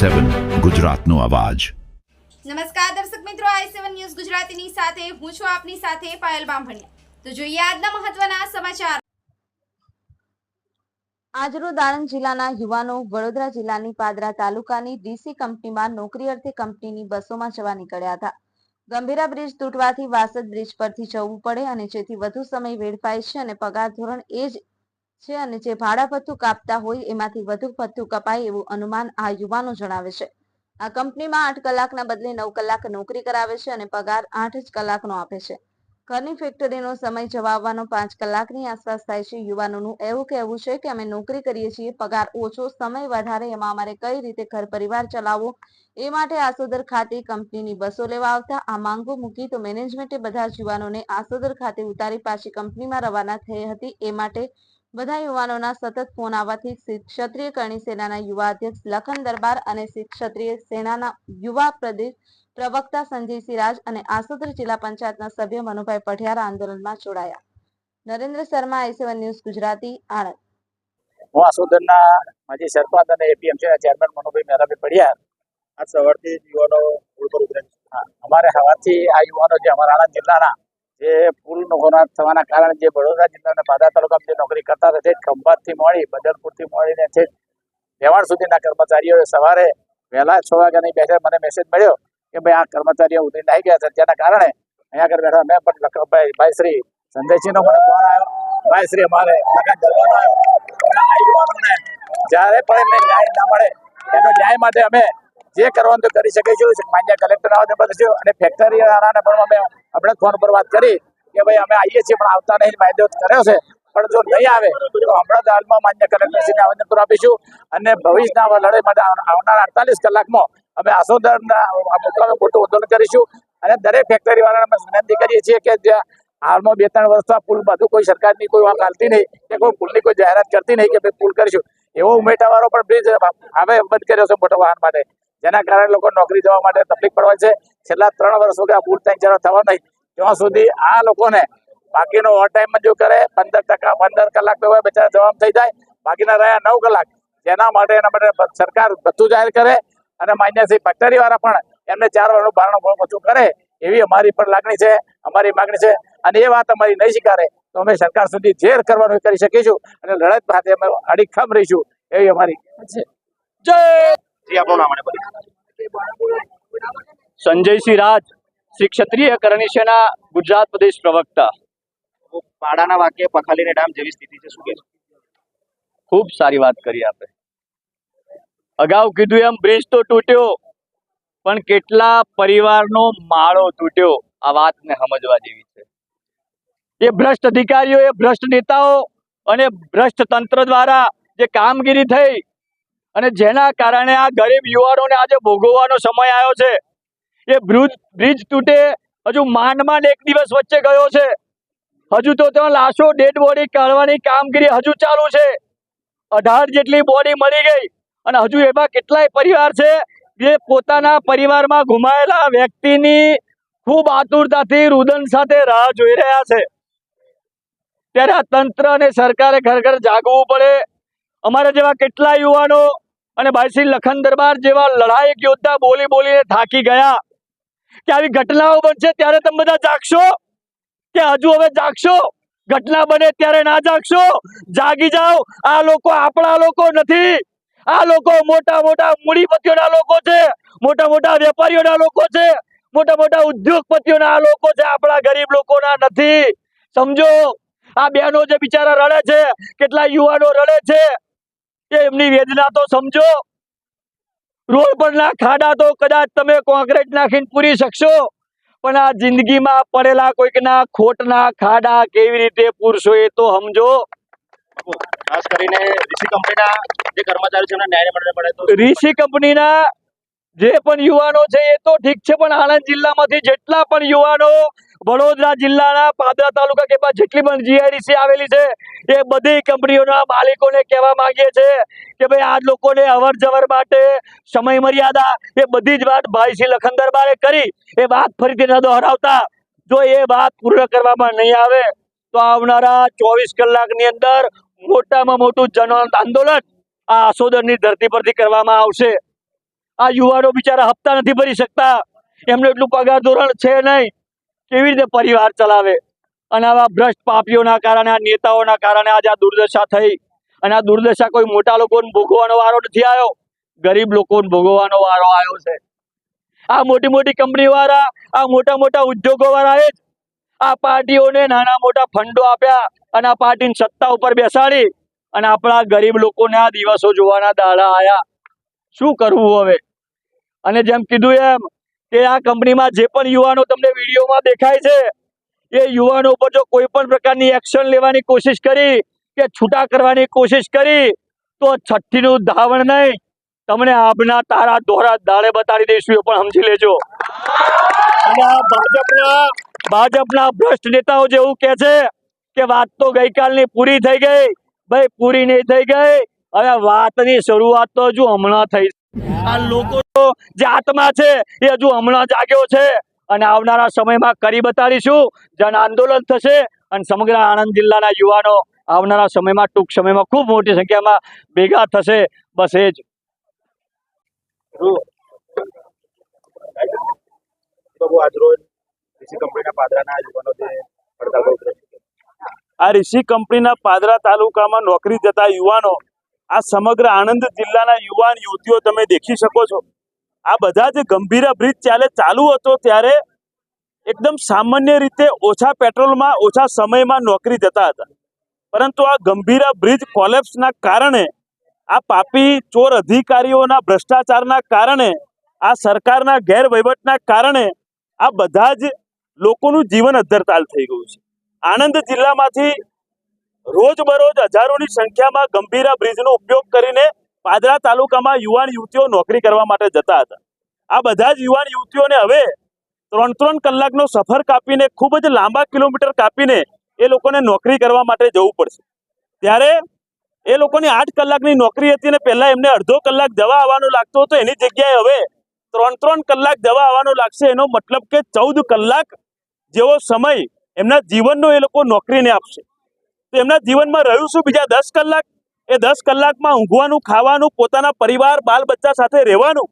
સેવન ગુજરાતનો અવાજ. નમસ્કાર દર્શક મિત્રો આઈ સેવન ન્યૂઝ ગુજરાતીની સાથે હું છું આપની સાથે પાયલ બામભણિયા. તો જોઈએ આજના મહત્વના સમાચાર. આજરોજ આણંદ જિલ્લાના યુવાનો વડોદરા જિલ્લાની પાદરા તાલુકાની ડીસી કંપનીમાં નોકરી અર્થે કંપનીની બસોમાં જવા નીકળ્યા હતા. ગંભીરા બ્રિજ તૂટવાથી વાસદ બ્રિજ પરથી જવું પડે અને જેથી વધુ સમય વેડફાય છે અને પગાર ધોરણ એ જ છે અને જે ભાડા ભથ્થું કાપતા હોય એમાંથી વધુ ભથ્થું કપાય એવું અનુમાન આ યુવાનો જણાવે છે. આ કંપનીમાં આઠ કલાકના બદલે નવ કલાક નોકરી કરાવે છે અને પગાર આઠ જ કલાકનો આપે છે. ઘરની ફેક્ટરીનો સમય જવાવવાનો પાંચ કલાકની આસપાસ થાય છે. યુવાનોનું એવું કહેવું છે કે અમે નોકરી કરીએ છીએ, પગાર ઓછો, સમય વધારે, એમાં અમારે કઈ રીતે ઘર પરિવાર ચલાવવો? એ માટે આસોદર ખાતે કંપનીની બસો લેવા આવતા. આ માંગો મૂકી તો મેનેજમેન્ટે બધા જ યુવાનોને આસોદર ખાતે ઉતારી પાછી કંપનીમાં રવાના થઈ હતી. એ માટે બધા યુવાનોના સતત ફોન આવવાથી ક્ષત્રિય કરણી સેનાના યુવા અધ્યક્ષ લખન દરબાર અને ક્ષત્રિય સેનાના યુવા પ્રદેશ પ્રવક્તા સંજય સિરાજ અને આસોદર જિલ્લા પંચાયતના સભ્ય મનુભાઈ પઠિયાર આંદોલનમાં જોડાયા. Narendra Sharma, I seven news, Gujarati, Anand. હું આસોદરના માજી સરપંચ અને એપીએમસીના ચેરમેન મનુભાઈ મેરાભાઈ પડિયાર આજ સવારથી યુવાનો ઉપર ઉતરે અમારે સવારથી આ યુવાનો જે અમારા આણંદ જિલ્લાના જે પુલ હોના થવાના કારણે જે વડોદરા જિલ્લાના પાદરા તાલુકામાં જે નોકરી કરતા હતા, તે ખંભાતથી મળી, બદરપુરથી મળીને છે વ્યવહાર સુધીના કર્મચારીઓ સવારે વહેલા છ વાગ્યાની બેઠે મને મેસેજ મળ્યો કે ભાઈ, આ કર્મચારીઓ ઉતરીને આવી ગયા છે. જેના કારણે અહીંયા આગળ બેઠા મેં પણ લખભાઈ ભાઈ શ્રી સંજયસિંહનો મને ફોન આવ્યો. ભાઈ શ્રી, અમારે યુવાનોને જ્યારે પણ એમને ન્યાય ના મળે, એનો ન્યાય માટે અમે જે કરવાનું તો કરી શકીશું. માન્ય કલેક્ટર આવે બધું અને ફેક્ટરી પણ અમે આપણે ફોન પર વાત કરી કે ભાઈ અમે આવીએ છીએ, પણ આવતા નહીં, વાયદો કર્યો છે. પણ જો નહીં આવે, તો હમણાં જ હાલમાં માન્ય કલેક્ટરશ્રીને આવેદનપત્ર આપીશું. અને ભવિષ્યના લડાઈ માટે આવનાર અડતાલીસ કલાકમાં અમે આસોદરના મોટું આંદોલન કરીશું. અને દરેક ફેક્ટરી વાળાને અમે વિનંતી કરીએ છીએ કે જે હાલમાં બે ત્રણ વર્ષ આ પુલ બધું કોઈ સરકારની કોઈ વાત હાલતી નહીં, કે કોઈ પુલની કોઈ જાહેરાત કરતી નહીં કે ભાઈ પુલ કરીશું. એવો ઉમેટાવાળો પણ બ્રિજ હવે બંધ કર્યો છે મોટા વાહન માટે. જેના કારણે લોકો નોકરી જવા માટે તકલીફ પડવા છે. છેલ્લા ત્રણ વર્ષ આ પુલ ત્યાં થવા નહીં. ત્યાં સુધી આ લોકોને બાકીનો ઓવર ટાઈમ મંજૂર કરે પંદર ટકા પંદર કલાક તો હોય બચારા જવાબ થઈ જાય. બાકીના રહ્યા નવ કલાક. જેના માટે એના માટે સરકાર બધું જાહેર કરે અને માન્ય શ્રી ફેક્ટરી વાળા પણ એમને ચાર વર્ષનું ભારણ ઓછું કરે એવી અમારી પણ લાગણી છે અમારી માગણી છે. અને એ વાત અમારી નહીં સ્વીકારે તો અમે સરકાર સુધી ઝેર કરવાનું કરી શકીશું અને લડત ખાતે અમે અડીખમ રહીશું એવી અમારી છે જય જી આપણું નામ. સંજયસિંહ રાજ શ્રી ક્ષત્રિય કરણી સેના ગુજરાત પ્રદેશ પ્રવક્તા. પાડાના વાક્ય પખાલીને ડામ જેવી સ્થિતિ છે શું કે ખૂબ સારી વાત કરી આપે. અગાઉ કીધું એમ બ્રિજ તો તૂટ્યો પણ કેટલા પરિવારનો માળો તૂટ્યો? આ વાતને સમજવા જેવી છે. એ ભ્રષ્ટ અધિકારીઓ એ ભ્રષ્ટ નેતાઓ અને ભ્રષ્ટ તંત્ર દ્વારા જે કામગીરી થઈ અને જેના કારણે આ ગરીબ યુવાનોને આજે ભોગવવાનો સમય આવ્યો છે એ બ્રિજ બ્રિજ તૂટે, હજુ માંડ માંડ એક દિવસ વચ્ચે ગયો છે. હજુ તો ત્યાં લાશો, ડેડ બોડી કાઢવાની કામગીરી હજુ ચાલુ છે. અઢાર જેટલી બોડી મળી ગઈ અને હજુ એવા કેટલાય પરિવાર છે જે પોતાના પરિવારમાં ગુમાયેલા વ્યક્તિની ખૂબ આતુરતાથી રુદન સાથે રાહ જોઈ રહ્યા છે. ત્યારે આ તંત્ર અને સરકારે ખરેખર જાગવું પડે. અમારા જેવા કેટલા યુવાનો અને બાયસી લખન દરબાર જેવા લડાયક યોદ્ધા બોલી બોલીને થાકી ગયા. કે આવી ઘટનાઓ બનશે ત્યારે તમે બધા જાગશો? કે હજુ હવે જાગશો? ઘટના બને ત્યારે ના જાગશો? જાગી જાઓ. આ લોકો આપણા લોકો નથી. આ લોકો મોટા મોટા મૂડીપતિઓના લોકો છે. મોટા મોટા વેપારીઓના લોકો છે. મોટા મોટા ઉદ્યોગપતિઓના આ લોકો છે. આપણા ગરીબ લોકોના નથી. સમજો? આ બહેનો જે બિચારા રડે છે, કેટલા યુવાનો રડે છે એમની વેદના તો સમજો. રોડ પરના ખાડા તો કદાચ તમે કોન્ક્રીટ નાખીને પૂરી શકશો પણ આ જિંદગીમાં પડેલા કોઈકના ખોટના ખાડા કેવી રીતે પૂરશો એ તો સમજો. ખાસ કરીને ઋષિ કંપનીના જે કર્મચારી છે એમને ન્યાય મળે મળે તો ઋષિ કંપનીના જે પણ યુવાનો છે એ તો ઠીક છે, પણ આણંદ જિલ્લામાંથી જેટલા પણ યુવાનો વડોદરા જિલ્લાના પાદરા તાલુકા કે જેટલી પણ જીઆઈડીસી આવેલી છે, એ બધી કંપનીઓના માલિકોને કહેવા માંગીએ છે કે ભાઈ આ લોકોને અવર જવર માટે સમય મર્યાદા, એ બધી જ વાત ભાઈ શ્રી લખન દરબારે કરી, એ વાત ફરીથી ન દોહરાવતા જો એ વાત પૂર્ણ કરવામાં નહીં આવે, તો આવનારા ચોવીસ કલાકની અંદર મોટામાં મોટું જન આંદોલન આ આસોદરની ધરતી પરથી કરવામાં આવશે. આ યુવાનો બિચારા હપ્તા નથી ભરી શકતા. એમને એટલું પગાર ધોરણ છે નહીં. કેવી રીતે પરિવાર ચલાવે? અને આવા ભ્રષ્ટ પાપીઓના કારણે, આ નેતાઓના કારણે આજે આ દુર્દશા થઈ. અને આ દુર્દશા કોઈ મોટા લોકોને ભોગવવાનો વારો નથી આવ્યો. ગરીબ લોકોને ભોગવવાનો વારો આવ્યો છે. આ મોટી મોટી કંપની વાળા આ મોટા મોટા ઉદ્યોગો વાળાએ જ આ પાર્ટીઓને નાના મોટા ફંડો આપ્યા અને આ પાર્ટીની સત્તા ઉપર બેસાડી અને આપણા ગરીબ લોકોને આ દિવસો જોવાના દાડા આયા. શું કરવું હવે? અને જેમ કીધું એમ કે આ કંપનીમાં જે પણ યુવાનો તમને વિડીયોમાં દેખાય છે, એ યુવાનો ઉપર જો કોઈ પણ પ્રકારની એક્શન લેવાની કોશિશ કરી કે છૂટા કરવાની કોશિશ કરી, તો છઠ્ઠીનું ધાવણ નહીં. તમને આભના તારા દોરા દાડે બતાડી દઈશું, એ પણ સમજી લેજો. અને આ ભાજપના ભાજપના ભ્રષ્ટ નેતાઓ જેવું કે છે કે વાત તો ગઈકાલની પૂરી થઈ ગઈ, ભાઈ પૂરી નહીં થઈ ગઈ. હવે વાતની શરૂઆત તો હજુ હમણાં થઈ આ લોકો જે આત્મા છે, એ હજુ હમણાં જાગ્યો છે. અને આવનારા સમયમાં કરી બતાડીશું જન આંદોલન થશે અને સમગ્ર આણંદ જિલ્લાના યુવાનો આવનારા સમયમાં, ટૂંક સમયમાં ખૂબ મોટી સંખ્યામાં ભેગા થશે. બસ એ જ. આ ઋષિ કંપનીના પાદરા તાલુકામાં નોકરી જતા યુવાનો આ સમગ્ર આણંદ જિલ્લાના યુવાન, યુવતીઓ તમે દેખી શકો છો. આ બધા જે ગંભીરા બ્રિજ ચાલે ચાલુ હતો ત્યારે એકદમ સામાન્ય રીતે ઓછા પેટ્રોલમાં, ઓછા સમયમાં નોકરી જતા હતા. પરંતુ આ ગંભીરા બ્રિજ કોલેપ્સના કારણે, આ પાપી ચોર અધિકારીઓના ભ્રષ્ટાચારના કારણે, આ સરકારના ગેરવહીવટના કારણે, આ બધા જ લોકોનું જીવન અદ્ધરતાલ થઈ ગયું છે. આણંદ જિલ્લામાંથી રોજબરોજ હજારોની સંખ્યામાં ગંભીરા બ્રિજનો ઉપયોગ કરીને પાદરા તાલુકામાં યુવાન યુવતીઓ નોકરી કરવા માટે જતા હતા. આ બધા જ યુવાન યુવતીઓને હવે ત્રણ ત્રણ કલાકનો સફર કાપીને, ખૂબ જ લાંબા કિલોમીટર કાપીને એ લોકોને નોકરી કરવા માટે જવું પડશે. ત્યારે એ લોકોની આઠ કલાકની નોકરી હતી અને પહેલાં એમને અડધો કલાક જવા આવવાનું લાગતો હતો. એની જગ્યાએ હવે ત્રણ ત્રણ કલાક જવા આવવાનું લાગશે. એનો મતલબ કે ચૌદ કલાક જેવો સમય એમના જીવનનો એ લોકો નોકરીને આપશે. તો એમના જીવનમાં રહ્યું શું? બીજા દસ કલાક? એ દસ કલાકમાં ઊંઘવાનું, ખાવાનું, પોતાના પરિવાર બાલ બચ્ચા સાથે રહેવાનું,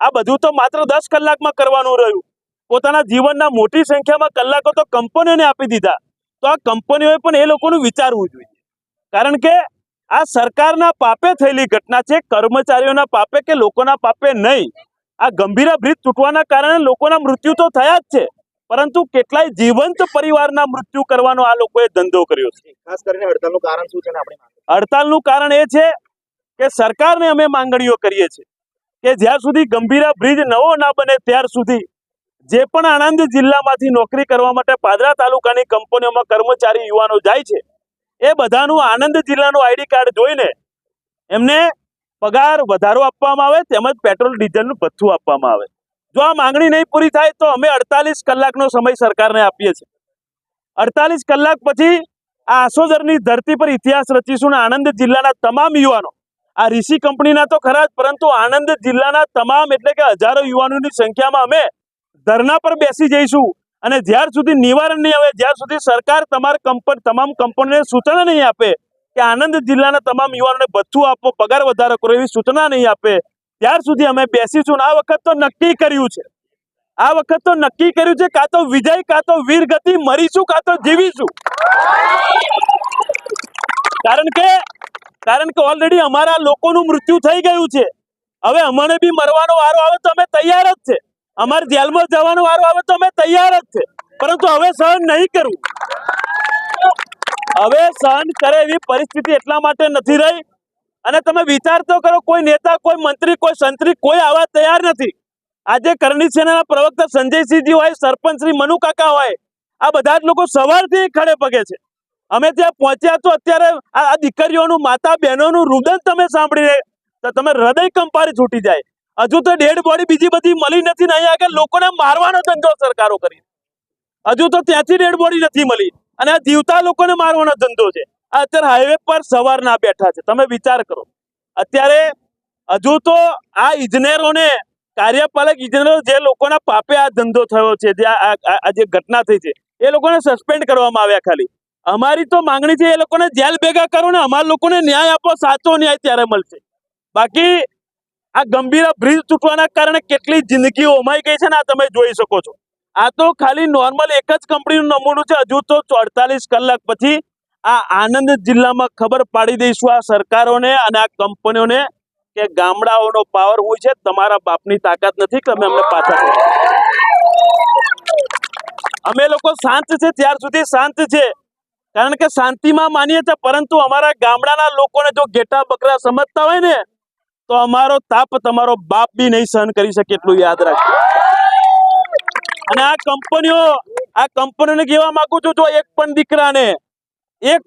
આ બધું તો માત્ર દસ કલાકમાં કરવાનું રહ્યું. પોતાના જીવનના મોટી સંખ્યામાં કલાકો તો કંપનીઓને આપી દીધા. તો આ કંપનીઓએ પણ એ લોકોનું વિચારવું જોઈએ. કારણ કે આ સરકારના પાપે થયેલી ઘટના છે, કર્મચારીઓના પાપે કે લોકોના પાપે નહીં. આ ગંભીર બ્રિજ તૂટવાના કારણે લોકોના મૃત્યુ તો થયા જ છે. પરંતુ કેટલાય જીવંત પરિવારના મૃત્યુ કરવાનો આ લોકોએ ધંધો કર્યો છે ખાસ કરીને હડતાલનું કારણ શું છે? હડતાલનું કારણ એ છે કે સરકારને અમે માંગણીઓ કરીએ છીએ કે જ્યાં સુધી ગંભીરા બ્રિજ નવો ના બને ત્યાર સુધી જે પણ આણંદ જિલ્લામાંથી નોકરી કરવા માટે પાદરા તાલુકાની કંપનીઓમાં કર્મચારી યુવાનો જાય છે એ બધાનું આણંદ જિલ્લાનું આઈડી કાર્ડ જોઈને એમને પગાર વધારો આપવામાં આવે તેમજ પેટ્રોલ ડીઝલનું ભથ્થું આપવામાં આવે જો આ માંગણી નહીં પૂરી થાય તો અમે અડતાલીસ કલાકનો સમય સરકારને આપીએ છીએ. અડતાલીસ કલાક પછી આ આસોદરની ધરતી પર ઇતિહાસ રચીશું અને આણંદ જિલ્લાના તમામ યુવાનો. આ ઋષિ કંપનીના તો ખરા જ, પરંતુ આણંદ જિલ્લાના તમામ એટલે કે હજારો યુવાનોની સંખ્યામાં અમે ધરના પર બેસી જઈશું. અને જ્યાર સુધી નિવારણ નહીં આવે, જ્યાર સુધી સરકાર તમારા કંપન, તમામ કંપનીને સૂચના નહીં આપે કે આણંદ જિલ્લાના તમામ યુવાનોને ભથ્થું આપો પગાર વધારો કરો એવી સૂચના નહીં આપે ત્યાર સુધી અમે બેસીશું આ વખત તો નક્કી કર્યું છે. આ વખત તો નક્કી કર્યું છે કાં તો વિજય, કાં તો વીર ગતિ, મરીશું કાં તો જીવીશું. કારણ કે કારણ કે ઓલરેડી અમારા લોકોનું મૃત્યુ થઈ ગયું છે. હવે અમને બી મરવાનો વારો આવે તો અમે તૈયાર જ છે. અમારે જેલમાં જવાનો વારો આવે તો અમે તૈયાર જ છે. પરંતુ હવે સહન નહીં કરવું હવે સહન કરે એવી પરિસ્થિતિ એટલા માટે નથી રહી અને તમે વિચાર તો કરો, કોઈ નેતા, કોઈ મંત્રી, કોઈ સંત્રી, કોઈ આવા તૈયાર નથી. આજે કરણી સેનાના પ્રવક્તા સંજયસિંહજી હોય, સરપંચ શ્રી મનુકાકા હોય, આ બધા જ લોકો સવારથી ખડે પગે છે. અમે ત્યાં પહોંચ્યા તો અત્યારે આ દીકરીઓનું માતા બહેનોનું રુદન તમે સાંભળી તો તમે હૃદય કંપારી છૂટી જાય. હજુ તો ડેડ બોડી બીજી બધી મળી નથી ને અહીંયા આગળ લોકોને મારવાનો ધંધો સરકારો કરી હજુ તો ત્યાંથી ડેડ બોડી નથી મળી. અને આ જીવતા લોકોને મારવાનો ધંધો છે. અત્યારે હાઈવે પર સવારના બેઠા છે. તમે વિચાર કરો. અત્યારે હજુ તો આ ઇજનેરોને કાર્યપાલક ઇજનેરો જે લોકોના પાપે આ ધંધો થયો છે, જે આ જે ઘટના થઈ છે, એ લોકોને સસ્પેન્ડ કરવામાં આવ્યા ખાલી. અમારી તો માંગણી છે એ લોકોને જેલ ભેગા કરો ને અમારા લોકોને ન્યાય આપો, સાચો ન્યાય ત્યારે મળશે. બાકી આ ગંભીર બ્રિજ તૂટવાના કારણે કેટલી જિંદગીઓ ઓમાઈ ગઈ છે ને આ તમે જોઈ શકો છો. આ તો ખાલી નોર્મલ એક જ કંપનીનું નમૂનું છે, હજુ તો ચોડતાલીસ કલાક પછી આ આનંદ જિલ્લામાં ખબર પાડી દઈશું આ સરકારોને અને આ કંપનીઓને કે ગામડાઓનો પાવર હોય છે, તમારા બાપની તાકાત નથી કે અમે અમને પાછા અમે લોકો શાંત છે ત્યાર સુધી શાંત છે. કારણ કે શાંતિમાં માનીએ છીએ, પરંતુ અમારા ગામડાના લોકોને જો ઘેટા બકરા સમજતા હોય ને, તો અમારો તાપ તમારો બાપ બી નહીં સહન કરી શકે એટલું યાદ રાખજો. અને આ કંપનીઓ, આ કંપનીઓને કહેવા માંગુ છું, જો એક પણ દીકરાને એક